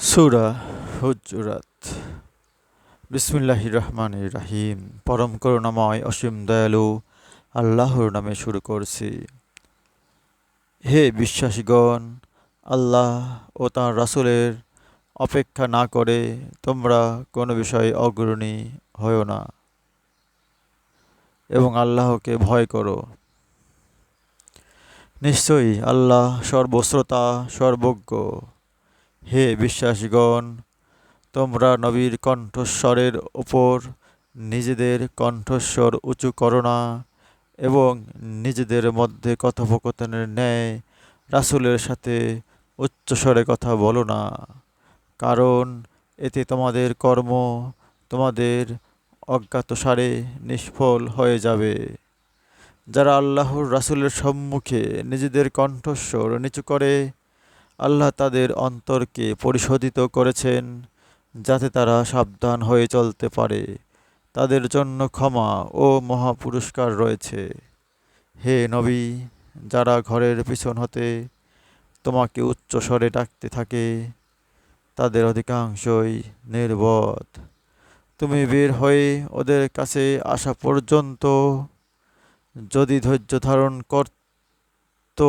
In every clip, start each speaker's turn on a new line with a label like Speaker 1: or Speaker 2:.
Speaker 1: সুরা হুজরাত। বিসমিল্লাহ রহমান রাহিম পরম করুণাময় অসীম দয়ালু আল্লাহর নামে শুরু করছি। হে বিশ্বাসীগণ, আল্লাহ ও তাঁর রাসুলের অপেক্ষা না করে তোমরা কোনো বিষয়ে অগ্রণী হও না এবং আল্লাহকে ভয় করো। নিশ্চয়ই আল্লাহ সর্বশ্রোতা, সর্বজ্ঞ। হে বিশ্বাসীগণ, তোমরা নবীর কণ্ঠস্বরের ওপর নিজেদের কণ্ঠস্বর উঁচু করো না এবং নিজেদের মধ্যে কথোপকথনের ন্যায় রাসুলের সাথে উচ্চস্বরে কথা বলো না। কারণ এতে তোমাদের কর্ম তোমাদের অজ্ঞাতসারে নিষ্ফল হয়ে যাবে। যারা আল্লাহর রাসুলের সম্মুখে নিজেদের কণ্ঠস্বর নিচু করে আল্লাহ তাদের অন্তরকে পরিশোধিত করেছেন যাতে তারা সাবধান হয়ে চলতে পারে। তাদের জন্য ক্ষমা ও মহাপুরস্কার রয়েছে। হে নবী, যারা ঘরের পিছন হতে তোমাকে উচ্চস্বরে ডাকতে থাকে, তাদের অধিকাংশই নির্বোধ। তুমি বের হয়ে ওদের কাছে আসা পর্যন্ত যদি ধৈর্য ধারণ করত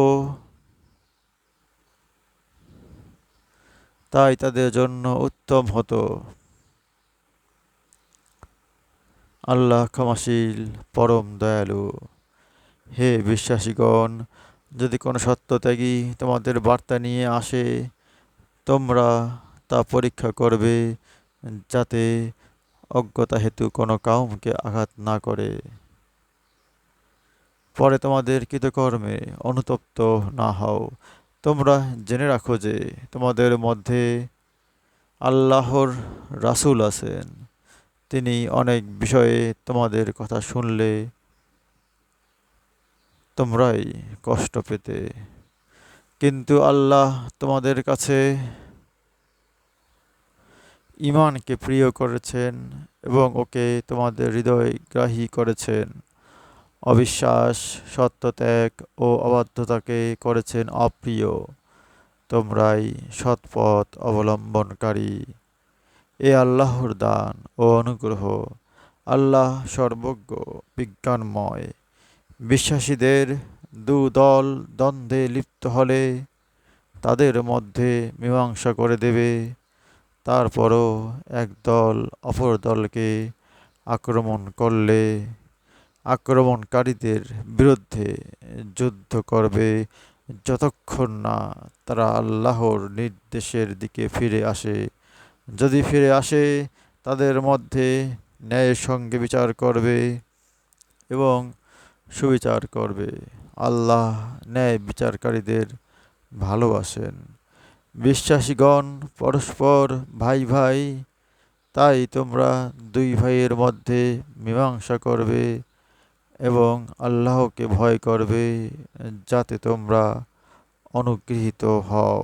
Speaker 1: তাই তাদের জন্য উত্তম হতো। আল্লাহ ক্ষমাশীল, পরম দয়ালু। হে বিশ্বাসীগণ, যদি কোনো সত্যত্যাগী তোমাদের বার্তা নিয়ে আসে, তোমরা তা পরীক্ষা করবে যাতে অজ্ঞতা হেতু কোনো কাউমকে আঘাত না করে। পরে তোমাদের কৃতকর্মে অনুতপ্ত না হও। তোমরা জেনে রাখো যে তোমাদের মধ্যে আল্লাহর রাসুল আছেন। তিনি অনেক বিষয়ে তোমাদের কথা শুনলে তোমরাই কষ্ট পেতে। কিন্তু আল্লাহ তোমাদের কাছে ইমানকে প্রিয় করেছেন এবং ওকে তোমাদের হৃদয় গ্রাহী করেছেন। অবিশ্বাস, সত্যত্যাগ ও অবাধ্যতাকে করেছেন অপ্রিয়। তোমরাই সৎপথ অবলম্বনকারী। এ আল্লাহর দান ও অনুগ্রহ। আল্লাহ সর্বজ্ঞ, বিজ্ঞানময়। বিশ্বাসীদের দু দল দ্বন্দ্বে লিপ্ত হলে তাদের মধ্যে মীমাংসা করে দেবে। তারপরও এক দল অপর দলকে আক্রমণ করলে আক্রমণকারীদের বিরুদ্ধে যুদ্ধ করবে যতক্ষণ না তারা আল্লাহর নির্দেশের দিকে ফিরে আসে। যদি ফিরে আসে, তাদের মধ্যে ন্যায়ের সঙ্গে বিচার করবে এবং সুবিচার করবে। আল্লাহ ন্যায় বিচারকারীদের ভালোবাসেন। বিশ্বাসীগণ পরস্পর ভাই ভাই, তাই তোমরা দুই ভাইয়ের মধ্যে মীমাংসা করবে। এবং আল্লাহকে ভয় করবে যাতে তোমরা অনুগৃহীত হও।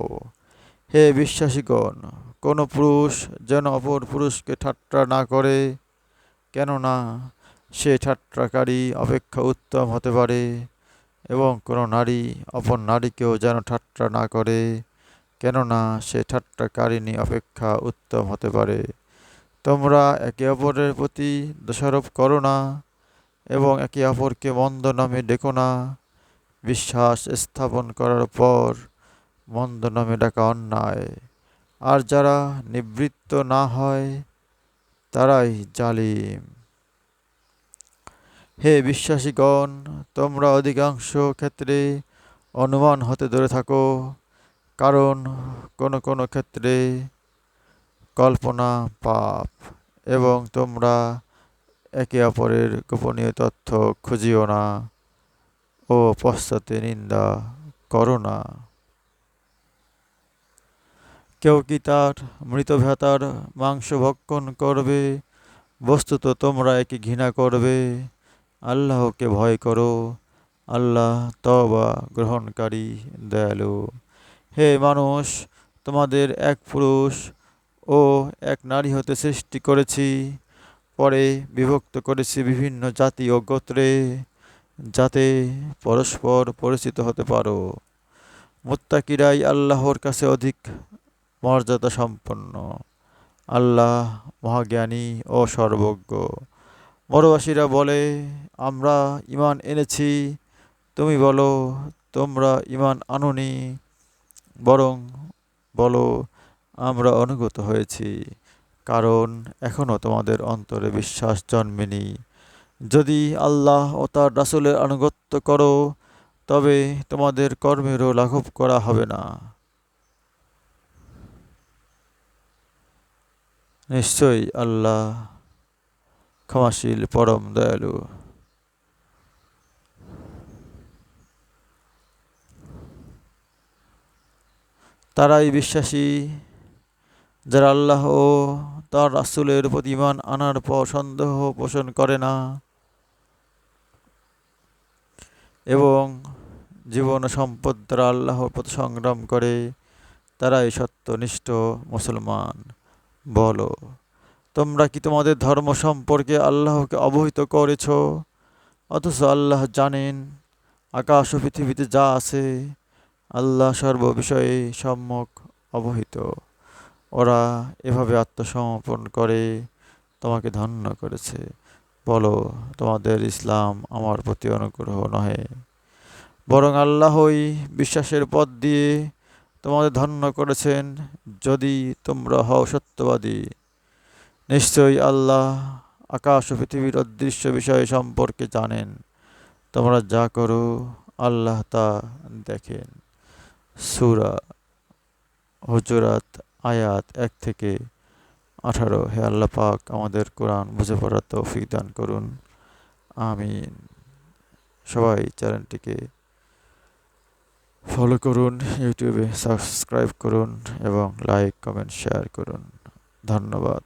Speaker 1: হে বিশ্বাসীগণ, কোনো পুরুষ যেন অপর পুরুষকে ঠাট্টা না করে, কেননা সে ঠাট্টাকারী অপেক্ষা উত্তম হতে পারে এবং কোনো নারী অপর নারীকেও যেন ঠাট্টা না করে, কেননা সে ঠাট্টাকারিণী অপেক্ষা উত্তম হতে পারে। তোমরা একে অপরের প্রতি দোষারোপ করো না এবং একে অপরকে মন্দ নামে ডেকো না। বিশ্বাস স্থাপন করার পর মন্দ নামে ডাকা অন্যায়। আর যারা নিবৃত্ত না হয়, তারাই জালিম। হে বিশ্বাসীগণ, তোমরা অধিকাংশ ক্ষেত্রে অনুমান হতে ধরে থাকো, কারণ কোনো কোনো ক্ষেত্রে কল্পনা পাপ, এবং তোমরা একে অপরের গোপনীয় তথ্য খুঁজিও না ও পশ্চাতে নিন্দা করো না। কেউ কি তার মৃত ভেতার মাংস ভক্ষণ করবে? বস্তুত তোমরা একে ঘৃণা করবে। আল্লাহকে ভয় করো। আল্লাহ তবা গ্রহণকারী দয়ালু। হে মানুষ, তোমাদের এক পুরুষ ও এক নারী হতে সৃষ্টি করেছি। পরে বিভক্ত করেছি বিভিন্ন জাতি ও গোত্রে, যাতে পরস্পর পরিচিত হতে পারো। মোত্তাকিরাই আল্লাহর কাছে অধিক মর্যাদা সম্পন্ন। আল্লাহ মহাজ্ঞানী ও সর্বজ্ঞ। মরবাসীরা বলে, আমরা ইমান এনেছি। তুমি বলো, তোমরা ইমান আনুনি। বরং বলো, আমরা অনুগত হয়েছি। কারণ এখনও তোমাদের অন্তরে বিশ্বাস জন্মেনি। যদি আল্লাহ ও তার রাসুলের আনুগত্য করো, তবে তোমাদের কর্মেরও লাঘব করা হবে না। নিশ্চয়ই আল্লাহ ক্ষমাশীল, পরম দয়ালু। তারাই বিশ্বাসী যারা আল্লাহ তার রাসুলের প্রতি ইমান আনার পর সন্দেহ পোষণ করে না। এবং জীবন সম্পদ দ্বারা আল্লাহর প্রতি সংগ্রাম করে, তারাই সত্যনিষ্ঠ মুসলমান। বলো, তোমরা কি তোমাদের ধর্ম সম্পর্কে আল্লাহকে অবহিত করেছ? অথচ আল্লাহ জানেন, আকাশ ও পৃথিবীতে যা আছে, আল্লাহ সর্ববিষয়ে সম্যক অবহিত। ওরা এভাবে আত্মসমর্পণ করে, তোমাকে ধন্য করেছে। বলো, তোমাদের ইসলাম আমার প্রতি অনুগ্রহ নহে। বরং আল্লাহই বিশ্বাসের পথ দিয়ে তোমাদের ধন্য করেছেন, যদি তোমরা হও সত্যবাদী। নিশ্চয়ই আল্লাহ আকাশ ও পৃথিবীর অদৃশ্য বিষয় সম্পর্কে জানেন। তোমরা যা করো, আল্লাহ তা দেখেন। সুরা হুজরাত আয়াত এক থেকে আঠারো। হে আল্লাহ পাক আমাদের কোরআন বুঝে পড়ার তৌফিক দান করুন। আমি সবাই চ্যানেলটিকে ফলো করুন, ইউটিউবে সাবস্ক্রাইব করুন এবং লাইক কমেন্ট শেয়ার করুন। ধন্যবাদ।